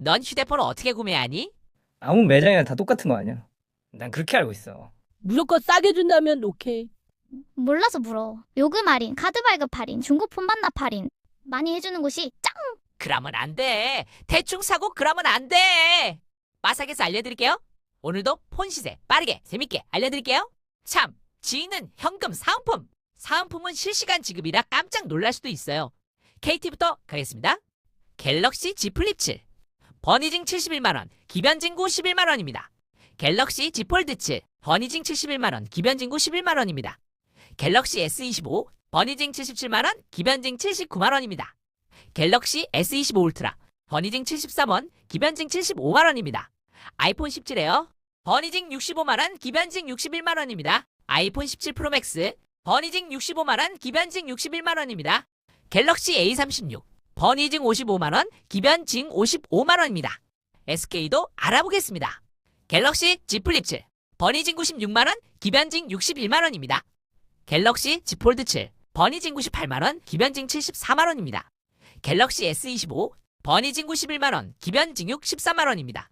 넌 휴대폰 어떻게 구매하니? 아무 매장이나 다 똑같은 거 아니야? 난 그렇게 알고 있어. 무조건 싸게 준다면 오케이. 몰라서 물어. 요금 할인, 카드 발급 할인, 중고폰 반납 할인 많이 해주는 곳이 짱! 그러면 안 돼. 대충 사고 그러면 안 돼. 빠삭에서 알려드릴게요. 오늘도 폰 시세 빠르게 재밌게 알려드릴게요. 참, 지인은 현금 사은품. 사은품은 실시간 지급이라 깜짝 놀랄 수도 있어요. KT부터 가겠습니다. 갤럭시 Z 플립 7. 버니징 71만원, 기변진구 11만원입니다. 갤럭시 Z 폴드 7. 버니징 71만원, 기변진구 11만원입니다. 갤럭시 S25. 버니징 77만원, 기변징 79만원입니다. 갤럭시 S25 울트라 버니징 73원, 기변징 75만원입니다. 아이폰 17에요. 버니징 65만원, 기변징 61만원입니다. 아이폰 17 프로맥스 버니징 65만원, 기변징 61만원입니다. 갤럭시 A36 버니징 55만원, 기변징 55만원입니다. SK도 알아보겠습니다. 갤럭시 Z 플립 7 버니징 96만원, 기변징 61만원입니다. 갤럭시 Z 폴드 7 버니징 98만원, 기변징 74만원입니다. 갤럭시 S25 버니징 91만원, 기변 징육 14만원입니다.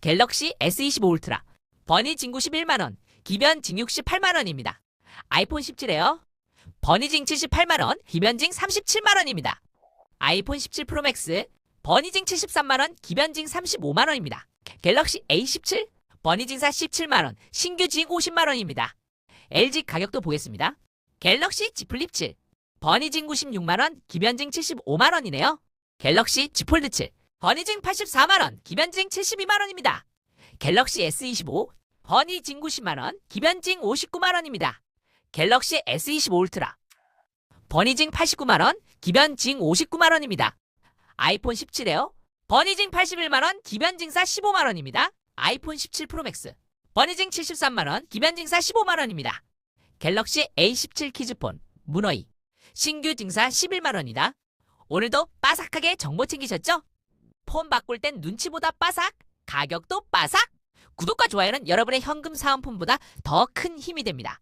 갤럭시 S25 울트라 버니 징구 11만원, 기변 징육 18만원입니다. 아이폰 17에요. 버니징 78만원, 기변징 37만원입니다. 아이폰 17 프로 맥스 버니징 73만원, 기변징 35만원입니다. 갤럭시 A17 버니징사 17만원, 신규 징 50만원입니다. LG 가격도 보겠습니다. 갤럭시 Z 플립 7 버니징 96만원, 기변징 75만원이네요. 갤럭시 Z 폴드 7, 버니징 84만원, 기변징 72만원입니다. 갤럭시 S25, 버니징 90만원, 기변징 59만원입니다. 갤럭시 S25 울트라, 버니징 89만원, 기변징 59만원입니다. 아이폰 17에요. 버니징 81만원, 기변징사 15만원입니다. 아이폰 17 프로맥스, 버니징 73만원, 기변징사 15만원입니다. 갤럭시 A17 키즈폰, 문어이, 신규 증사 11만원이다. 오늘도 빠삭하게 정보 챙기셨죠? 폰 바꿀 땐 눈치보다 빠삭, 가격도 빠삭! 구독과 좋아요는 여러분의 현금 사은품보다 더 큰 힘이 됩니다.